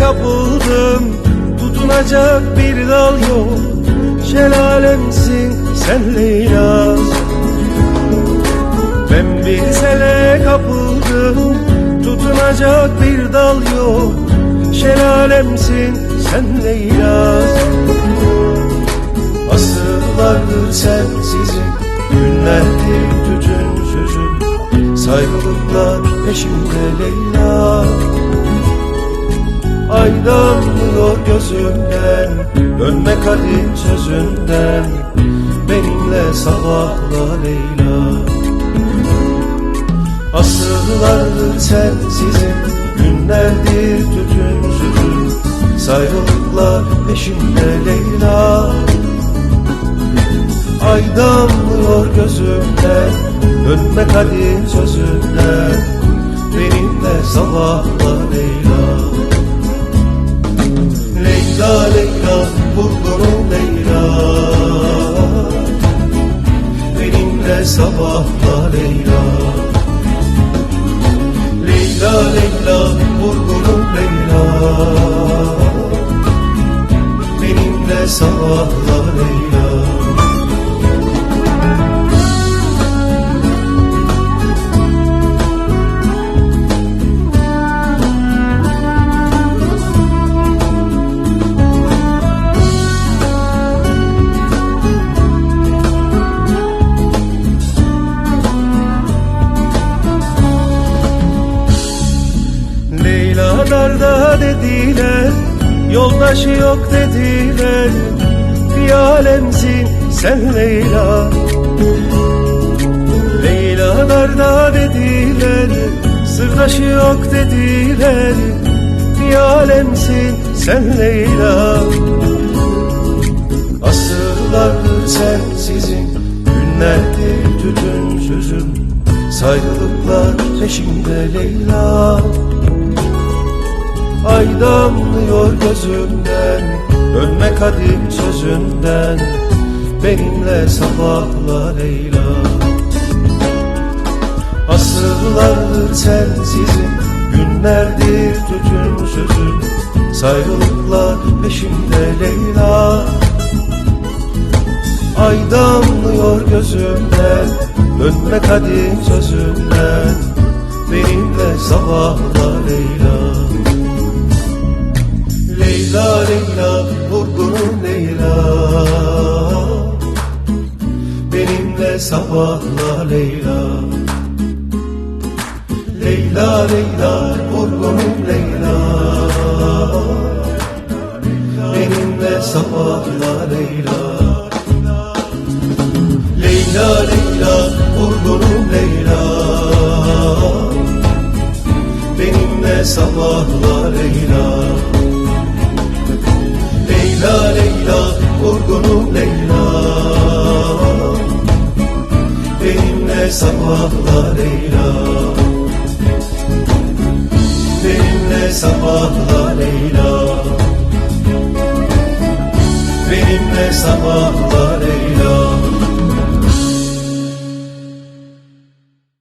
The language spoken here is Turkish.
kapıldım. Tutunacak bir dal yok. Şelalemsin sen Leyla Ben bir sele kapıldım. Tutunacak bir dal yok. Şelalemsin sen Leyla Asırlardır sensizim. Günlerdir tütünsüzüm Saygılıklar peşimde Leyla Ay damlıyor gözümden Dönme kadim sözünden. Benimle sabahla Leyla Asırlardır sensizim Günlerdir tütünsüzüm. Sayrılıklar peşimde Leyla. Ay damlıyor gözümden Dönme kadim sözünden. Benimle sabahla Benimle sabahla Leyla Leyla Leyla vurgunum Leyla. Benimle sabahla dediler Yoldaşı yok dediler. Bir alemsin sen Leyla. Leyla darda dediler Sırdaşı yok dediler. Bir alemsin sen Leyla. Asırlardır sensizim Günlerdir tütünsüzüm Saygılıklar peşimde Leyla Ay damlıyor gözümden Dönme kadim sözünden Benimle sabahla Leyla Asırlardır sensizim Günlerdir tütünsüzüm Sayrılıklar peşimde Leyla. Ay damlıyor gözümden Dönme kadim sözünden Benimle sabahla Leyla Leyla vurgunum Leyla. Benimle sabahla Leyla. Leyla Leyla vurgunum Leyla. Benimle sabahla Leyla. Leyla Leyla vurgunum Leyla. Benimle sabahla Leyla Benimle sabahla Leyla Benimle sabahla Leyla Benimle sabahla